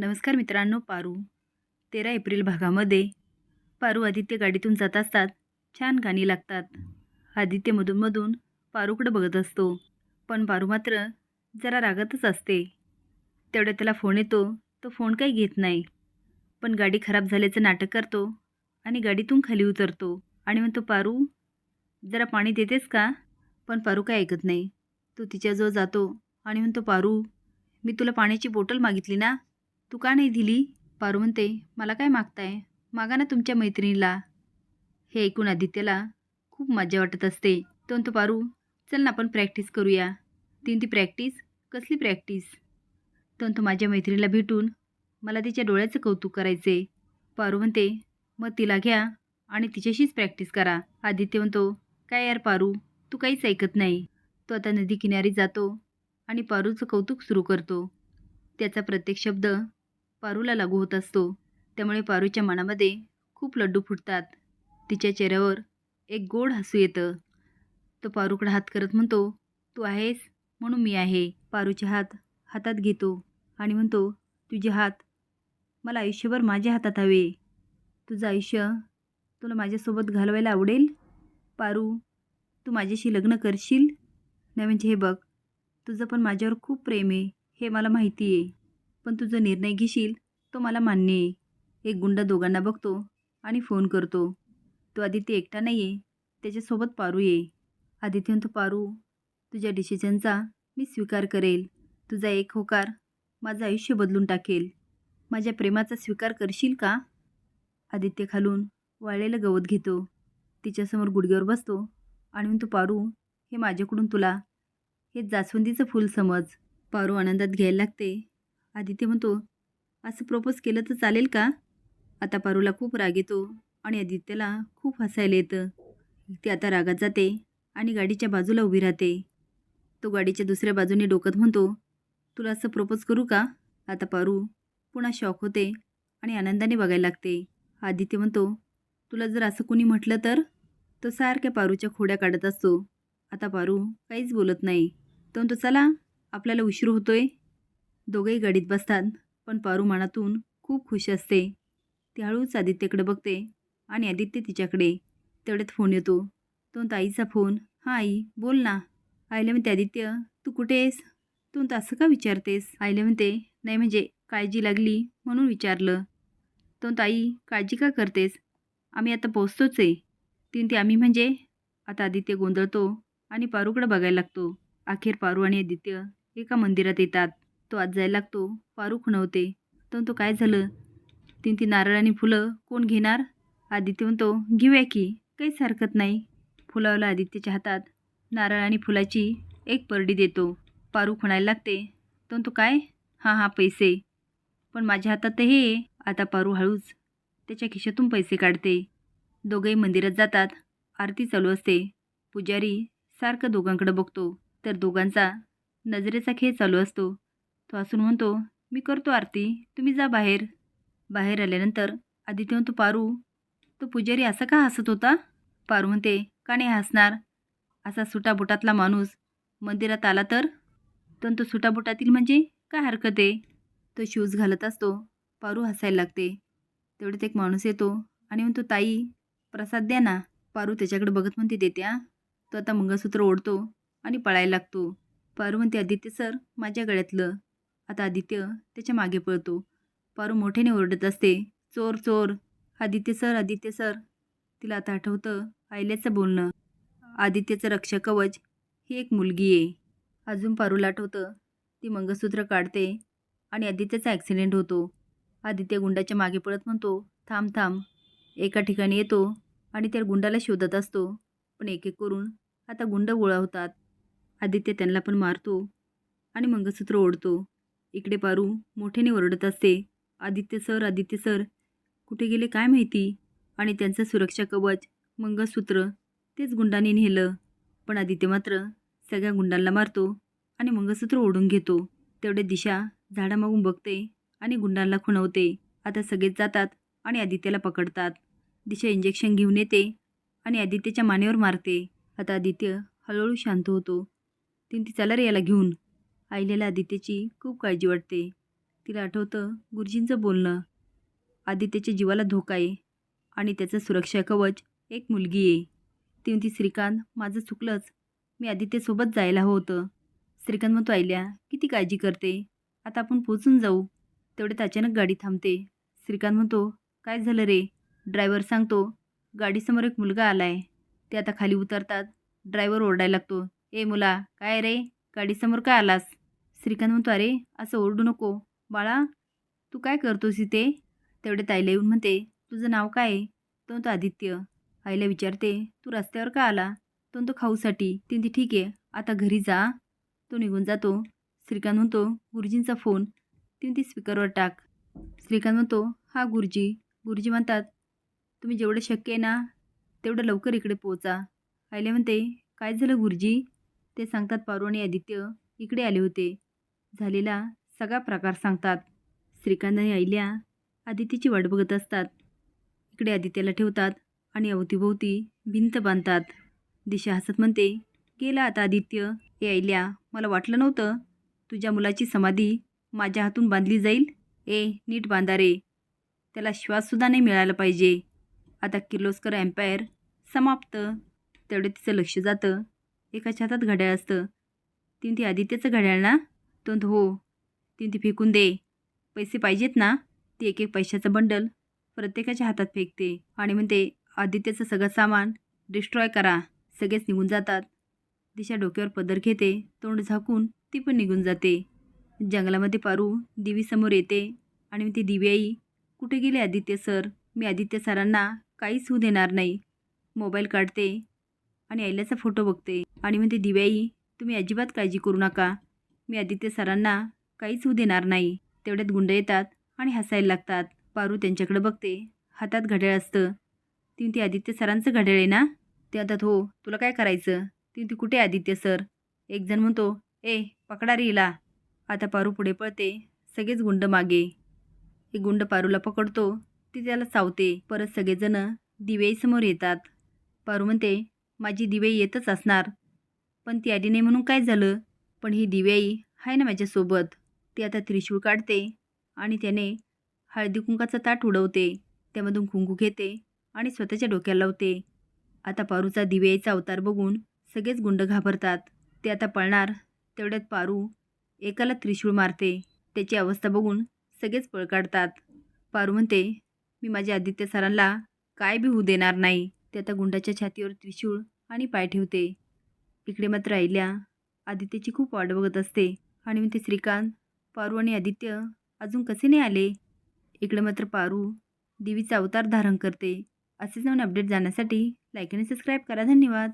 नमस्कार मित्रांनो पारू. तेरा एप्रिल भागामध्ये पारू आदित्य गाडीतून जात असतात. छान गाणी लागतात. आदित्य मधूनमधून पारूकडे बघत असतो. पण पारू मात्र जरा रागातच असते. तेवढ्या त्याला फोन येतो. तो फोन काही घेत नाही. पण गाडी खराब झाल्याचं नाटक करतो आणि गाडीतून खाली उतरतो आणि म्हणतो पारू जरा पाणी देतेस का? पण पारू काय ऐकत नाही. तो तिच्याजवळ जातो आणि म्हणतो पारू मी तुला पाण्याची बॉटल मागितली ना तू का नाही दिली? पारू म्हणते मला काय मागताय? मागा ना तुमच्या मैत्रिणीला. हे ऐकून आदित्यला खूप मजा वाटत असते. तो पारू चल ना आपण प्रॅक्टिस करूया. तीन ती प्रॅक्टिस? कसली प्रॅक्टिस? तो माझ्या मैत्रिणीला भेटून मला तिच्या डोळ्याचं कौतुक करायचे पारू म्हणते मग तिला घ्या आणि तिच्याशीच प्रॅक्टिस करा. आदित्य म्हणतो काय यार पारू तू काहीच ऐकत नाही. तो आता नदी किनारी जातो आणि पारूचं कौतुक सुरू करतो. त्याचा प्रत्येक शब्द पारूला लागू होत असतो. त्यामुळे पारूच्या मनामध्ये खूप लड्डू फुटतात. तिच्या चेहऱ्यावर एक गोड हसू येतं. तो पारूकडे हात करत म्हणतो तू आहेस म्हणून मी आहे. पारूचे हात हातात घेतो आणि म्हणतो तुझे हात मला आयुष्यभर माझ्या हातात हवे. तुझं आयुष्य तुला माझ्यासोबत घालवायला आवडेल? पारू तू माझ्याशी लग्न करशील? नाही म्हणजे हे बघ. तुझं पण माझ्यावर खूप प्रेम आहे. हे मला माहिती आहे. पण तुझा निर्णय घेशील तो मला मान्य आहे. एक गुंड दोघांना बघतो आणि फोन करतो. तो आदित्य एकटा नाही आहे त्याच्यासोबत पारू ये. आदित्य तो पारू तुझ्या डिसिजनचा मी स्वीकार करेल. तुझा एक होकार माझं आयुष्य बदलून टाकेल. माझ्या प्रेमाचा स्वीकार करशील का? आदित्य खालून वाळलेलं गवत घेतो. तिच्यासमोर गुडघ्यावर बसतो आणि तो पारू हे माझ्याकडून तुला. हे जास्वंदीचं फूल समज. पारू आनंदात घ्यायला लागते. आदित्य म्हणतो असं प्रपोज केलं तर चालेल का? आता पारूला खूप राग येतो आणि आदित्यला खूप हसायला येतं. ती आता रागात जाते आणि गाडीच्या बाजूला उभी राहते. तो गाडीच्या दुसऱ्या बाजूने डोकत म्हणतो तुला असं प्रपोज करू का? आता पारू पुन्हा शॉक होते आणि आनंदाने बघायला लागते. आदित्य म्हणतो तुला जर असं कुणी म्हटलं तर? तो सारख्या पारूच्या खोड्या काढत असतो. आता पारू काहीच बोलत नाही. तो चला आपल्याला उशीर होतोय. दोघेही गाडीत बसतात पण पारू मनातून खूप खुश असते. ती हळूच आदित्यकडे बघते आणि आदित्य तिच्याकडे तेवढ्यात फोन येतो. तो ताईचा फोन हां आई बोल ना. आईला म्हणते आदित्य तू कुठे आहेस? तू म्हणतो असं का विचारतेस? आईला म्हणते नाही म्हणजे काळजी लागली म्हणून विचारलं. तो ताई काळजी का करतेस? आम्ही आता पोचतोच आहे. तीन ते आम्ही म्हणजे? आता आदित्य गोंधळतो आणि पारूकडे बघायला लागतो. अखेर पारू आणि आदित्य एका मंदिरात येतात. तो आज जायला लागतो पारू खुणवते तर तो काय झालं? तीन ती नारळ आणि फुलं कोण घेणार? आदित्य म्हणतो घेऊया की काहीच हरकत नाही. फुलावला आदित्यच्या हातात. नारळ आणि फुलाची एक परडी देतो. पारू खुणायला लागते. तर तो काय? हां हां पैसे. पण माझ्या हातात तर हे आहे. आता पारू हळूच. त्याच्या खिशातून पैसे काढते. दोघेही मंदिरात जातात. आरती चालू असते. पुजारी सारखं दोघांकडे बघतो. तर दोघांचा नजरेचा खेळ चालू असतो. तो असून म्हणतो मी करतो आरती. तुम्ही जा बाहेर. बाहेर आल्यानंतर आदित्य म्हणतो पारू तो पुजारी असा का हसत होता? पारू म्हणते का नाही हसणार. असा सुटाबुटातला माणूस मंदिरात आला तर? पण तो सुटाबुटातील म्हणजे काय हरकत आहे? तो शूज घालत असतो. पारू हसायला लागते. तेवढ्यात एक माणूस येतो आणि म्हणतो ताई प्रसाद द्या ना. पारू त्याच्याकडे बघत म्हणते देत्या तो आता मंगळसूत्र ओढतो आणि पळायला लागतो. पारू म्हणते आदित्य सर माझ्या गळ्यातलं आता आदित्य त्याच्यामागे पळतो. पारू मोठ्याने ओरडत असते चोर चोर आदित्य सर आदित्य सर. तिला आता आठवतं आयल्याचं बोलणं. आदित्यचं रक्षा कवच ही एक मुलगी आहे. अजून पारूला आठवतं ती मंगळसूत्र काढते आणि आदित्यचा ॲक्सिडेंट होतो. आदित्य गुंडाच्या मागे पळत म्हणतो थांब थांब. एका ठिकाणी येतो आणि त्या गुंडाला शोधत असतो पण एक एक करून आता गुंड गोळा होतात. आदित्य त्यांना पण मारतो आणि मंगळसूत्र ओढतो. इकडे पारू मोठ्याने ओरडत असते. आदित्य सर आदित्य सर कुठे गेले काय माहिती? आणि त्यांचं सुरक्षा कवच मंगळसूत्र तेच गुंडाने नेलं. पण आदित्य मात्र सगळ्या गुंडांना मारतो आणि मंगळसूत्र ओढून घेतो. तेवढे दिशा झाडामागून बघते आणि गुंडांना खुणवते. आता सगळेच जातात आणि आदित्यला पकडतात. दिशा इंजेक्शन घेऊन येते आणि आदित्यच्या मानेवर मारते. आता आदित्य हळूहळू शांत होतो. तीन ती चला रे याला घेऊन. आईलेला आदित्यची खूप काळजी वाटते. तिला आठवतं गुरुजींचं बोलणं. आदित्यच्या जीवाला धोका आहे आणि त्याचं सुरक्षा कवच एक मुलगी आहे. ती म्हणती श्रीकांत माझं चुकलंच. मी आदित्यसोबत जायला हवं होतं. श्रीकांत म्हणतो आईल्या किती काळजी करते? आता आपण पोचून जाऊ. तेवढ्यात अचानक गाडी थांबते. श्रीकांत म्हणतो काय झालं रे? ड्रायव्हर सांगतो गाडीसमोर एक मुलगा आला आहे ते आता खाली उतरतात. ड्रायव्हर ओरडायला लागतो ए मुला काय रे? गाडीसमोर काय आलास? श्रीकांत म्हणतो अरे असं ओरडू नको. बाळा तू काय करतोस इथे? तेवढे ताईला येऊन म्हणते तुझं नाव काय आहे? तो म्हणतो आदित्य. आईला विचारते तू रस्त्यावर का आला? तो म्हणतो खाऊसाठी. ती म्हणते ठीक आहे आता घरी जा. तो निघून जातो. श्रीकांत म्हणतो गुरुजींचा फोन. ती म्हणते स्पीकरवर टाक. श्रीकांत म्हणतो हा गुरुजी. गुरुजी म्हणतात तुम्ही जेवढं शक्य आहे ना तेवढं लवकर इकडे पोचा आईला म्हणते काय झालं गुरुजी? ते सांगतात पारू आणि आदित्य इकडे आले होते. झालेला सगळा प्रकार सांगतात. श्रीकांत आणि आईल्या आदित्यची वाट बघत असतात. इकडे आदित्याला ठेवतात आणि अवतीभोवती भिंत बांधतात. दिशा हसत म्हणते गेला आता आदित्य. ए आईल्या मला वाटलं नव्हतं. तुझ्या मुलाची समाधी माझ्या हातून बांधली जाईल. ए नीट बांधा रे. त्याला श्वाससुद्धा नाही मिळाला पाहिजे. आता किर्लोस्कर एम्पायर समाप्त. तेवढं तिचं लक्ष जातं. एकाच्या हातात घड्याळ असतं. तीन ती आदित्यचं घड्याळ ना? तो हो तीन ती फेकून दे. पैसे पाहिजेत ना. ती एक एक पैशाचं बंडल प्रत्येकाच्या हातात फेकते आणि म्हणते आदित्यचं सगळं सामान डिस्ट्रॉय करा. सगळेच निघून जातात. दिशा डोक्यावर पदर घेते तोंड झाकून ती पण निघून जाते. जंगलामध्ये पारू दिवीसमोर येते आणि ती दिवी आई कुठे गेले आदित्य सर? मी आदित्य सरांना काहीच होऊ देणार नाही. मोबाईल काढते आणि आईल्याचा फोटो बघते आणि म्हणते दिव्याई तुम्ही अजिबात काळजी करू नका. मी आदित्य सरांना काहीच होऊ देणार नाही. तेवढ्यात गुंड येतात आणि हसायला लागतात. पारू त्यांच्याकडे बघते. हातात घड्याळ असतं. ती ती आदित्य सरांचं घड्याळ आहे ना? ते आता हो तुला काय करायचं? ती ती कुठे आदित्य सर? एक जण म्हणतो ए पकडा रे हिला. आता पारू पुढे पळते. सगळेच गुंड मागे. एक गुंड पारूला पकडतो. ती त्याला चावते. परत सगळेजण दिवेईसमोर येतात. पारू म्हणते माझी दिवे येतच असणार. पण ती आली नाही म्हणून काय झालं? पण ही दिव्याई आहे ना माझ्यासोबत. ती आता त्रिशूळ काढते आणि त्याने हळदी कुंकाचा ताट उडवते. त्यामधून कुंकू घेते आणि स्वतःच्या डोक्याला लावते. आता पारूचा दिव्याईचा अवतार बघून सगळेच गुंड घाबरतात. ते आता पळणार तेवढ्यात पारू एकाला त्रिशूळ मारते. त्याची अवस्था बघून सगळेच पळ काढतात. पारू म्हणते मी माझ्या आदित्य सरांना काय बी होऊ देणार नाही. ते आता गुंडाच्या छातीवर त्रिशूळ आणि पाय ठेवते. इकडे मात्र आईल्या आदित्यची खूप वाट बघत असते. आणि म्हणते श्रीकांत पारू आणि आदित्य अजून कसे नाही आले? इकडे मात्र पारू देवीचा अवतार धारण करते. असेच नवीन अपडेट जाण्यासाठी लाईक आणि सबस्क्राईब करा. धन्यवाद.